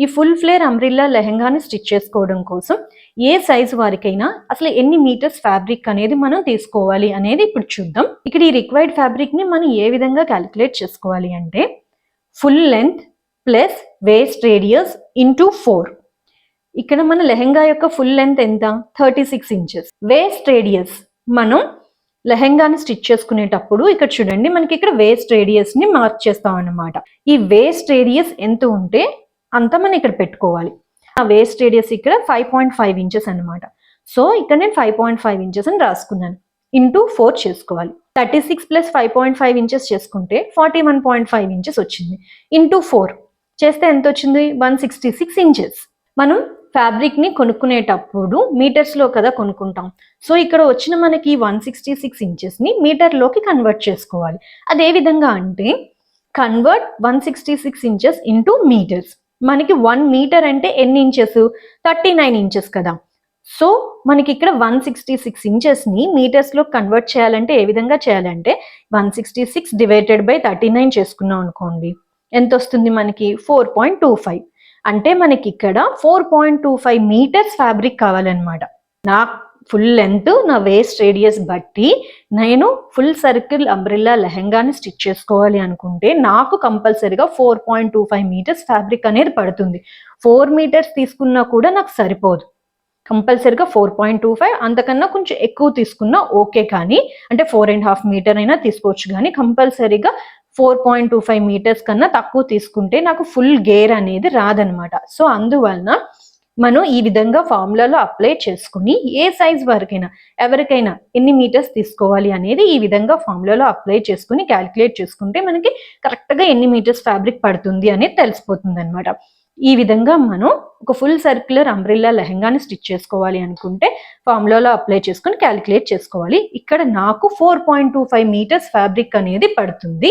ఈ full flare umbrella లెహంగాని stitch చేసుకోవడం కోసం ఏ సైజు వారికైనా అసలు ఎన్ని మీటర్స్ ఫ్యాబ్రిక్ అనేది మనం తీసుకోవాలి అనేది ఇప్పుడు చూద్దాం. ఇక్కడ ఈ రిక్వైర్డ్ ఫ్యాబ్రిక్ని మనం ఏ విధంగా క్యాలిక్యులేట్ చేసుకోవాలి అంటే full length plus waist radius into four ఇక్కడ మన లెహంగా యొక్క ఫుల్ లెంత్ ఎంత? Thirty six inches waist radius మనం లెహంగాని స్టిచ్ చేసుకునేటప్పుడు ఇక్కడ చూడండి మనకి ఇక్కడ వేస్ట్ రేడియస్ని మార్క్ చేస్తాం అన్నమాట ఈ వేస్ట్ రేడియస్ ఎంత ఉంటే అంత మనం ఇక్కడ పెట్టుకోవాలి. ఆ వేస్ట్ రేడియస్ ఇక్కడ ఫైవ్ పాయింట్ ఫైవ్ ఇంచెస్ అనమాట సో ఇక్కడ నేను ఫైవ్ పాయింట్ ఫైవ్ ఇంచెస్ అని రాసుకున్నాను. ఇంటూ ఫోర్ చేసుకోవాలి. Thirty six plus five point five inches చేసుకుంటే forty one point five inches వచ్చింది. ఇంటూ ఫోర్ చేస్తే ఎంత వచ్చింది? వన్ సిక్స్టీ సిక్స్ ఇంచెస్ మనం ఫ్యాబ్రిక్ని కొనుక్కునేటప్పుడు మీటర్స్లో కదా కొనుక్కుంటాం. సో ఇక్కడ వచ్చిన మనకి వన్ సిక్స్టీ సిక్స్ ఇంచెస్ని మీటర్లోకి కన్వర్ట్ చేసుకోవాలి. అదే విధంగా అంటే convert one sixty six inches into meters మనకి వన్ మీటర్ అంటే ఎన్ని ఇంచెస్ థర్టీ నైన్ ఇంచెస్ కదా. సో మనకి ఇక్కడ వన్ సిక్స్టీ సిక్స్ ఇంచెస్ని మీటర్స్లో కన్వర్ట్ చేయాలంటే ఏ విధంగా చేయాలంటే one sixty six divided by thirty nine చేసుకున్నాం అనుకోండి. ఎంత వస్తుంది మనకి? ఫోర్ పాయింట్ టూ ఫైవ్ అంటే మనకి ఇక్కడ four point two five meters fabric కావాలన్నమాట. నాకు ఫుల్ లెంత్ నా వేస్ట్ రేడియస్ బట్టి నేను ఫుల్ సర్కిల్ అంబ్రిల్లా లెహంగాని స్టిచ్ చేసుకోవాలి అనుకుంటే నాకు కంపల్సరీగా four point two five meters fabric అనేది పడుతుంది. ఫోర్ మీటర్స్ తీసుకున్నా కూడా నాకు సరిపోదు. కంపల్సరీగా ఫోర్ పాయింట్ టూ ఫైవ్ అంతకన్నా కొంచెం ఎక్కువ తీసుకున్నా ఓకే కానీ అంటే ఫోర్ అండ్ హాఫ్ మీటర్ అయినా తీసుకోవచ్చు కానీ కంపల్సరీగా four point two five meters కన్నా తక్కువ తీసుకుంటే నాకు ఫుల్ గేర్ అనేది రాదనమాట. సో అందువలన మనం ఈ విధంగా ఫార్ములాలో అప్లై చేసుకుని ఏ సైజ్ వరకైనా ఎవరికైనా ఎన్ని మీటర్స్ తీసుకోవాలి అనేది ఈ విధంగా ఫార్ములాలో అప్లై చేసుకుని క్యాలిక్యులేట్ చేసుకుంటే మనకి కరెక్ట్గా ఎన్ని మీటర్స్ ఫ్యాబ్రిక్ పడుతుంది అనేది తెలిసిపోతుంది అనమాట ఈ విధంగా మనం ఒక ఫుల్ సర్క్యులర్ అంబ్రిల్లా లెహంగాని స్టిచ్ చేసుకోవాలి అనుకుంటే ఫార్ములాలో అప్లై చేసుకుని క్యాలిక్యులేట్ చేసుకోవాలి. ఇక్కడ నాకు four point two five meters fabric అనేది పడుతుంది.